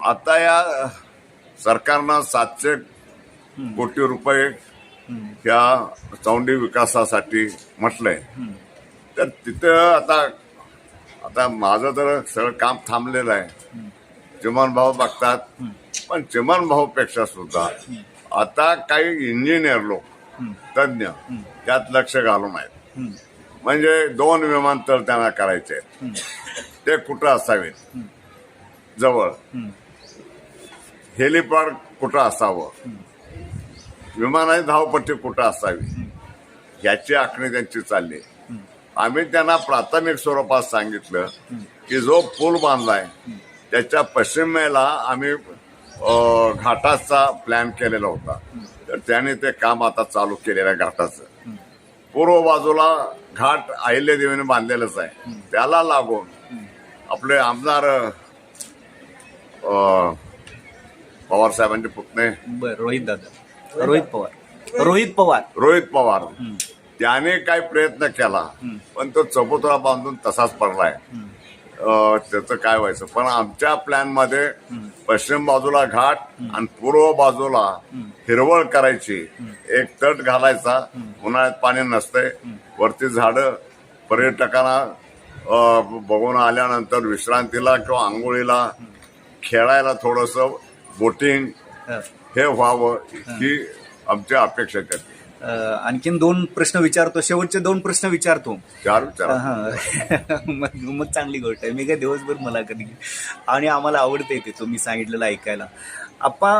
आता या सरकारनं सातशे कोटी रुपये ह्या चौंडी विकासासाठी म्हटलंय. तर तिथं आता आता माझं तर सगळं काम थांबलेलं आहे. चिमन भाऊ बघतात. पण चिमन भाऊ पेक्षा सुद्धा आता काही इंजिनियर लोक तज्ज्ञ त्यात लक्ष घालून आहेत. म्हणजे दोन विमानतळ त्यांना करायचे आहेत. ते कुठं असावेत? जवळ. हेलिपॅड कुठं असावं? विमानाची धावपट्टी कुठं असावी? याची आखणी त्यांची चालली. आम्ही त्यांना प्राथमिक स्वरूपात सांगितलं की जो पूल बांधलाय त्याच्या पश्चिमेला आम्ही घाटाचा प्लॅन केलेला होता. तर त्याने ते काम आता चालू केलेलं आहे घाटाचं. पूर्व बाजूला घाट अहिल्यादेवीने बांधलेलंच आहे. त्याला लागून आपले आमदार पवार साहेबांचे पुतणे बर रोहित दादा. रोहित पवार. रोहित पवार. रोहित पवार. त्याने काही प्रयत्न केला पण तो चबुतरा बांधून तसाच पडलाय. त्याचं काय व्हायचं? पण आमच्या प्लॅनमध्ये पश्चिम बाजूला घाट आणि पूर्व बाजूला हिरवळ करायची. एक तट घालायचा. उन्हाळ्यात पाणी नसतंय. वरती झाडं पर्यटकांना बघून आल्यानंतर विश्रांतीला किंवा आंघोळीला खेळायला थोडस बोटिंग हं. व्हावं ही. आमच्या अपेक्षा त्यात अं, आणखीन दोन प्रश्न विचारतो शेवटचे दोन प्रश्न विचारतो. चार विचार. हं. मग मग चांगली गोष्ट आहे. मी काय दिवसभर मला कधी आणि आम्हाला आवडते ते तुम्ही सांगितलेलं ऐकायला. आप्पा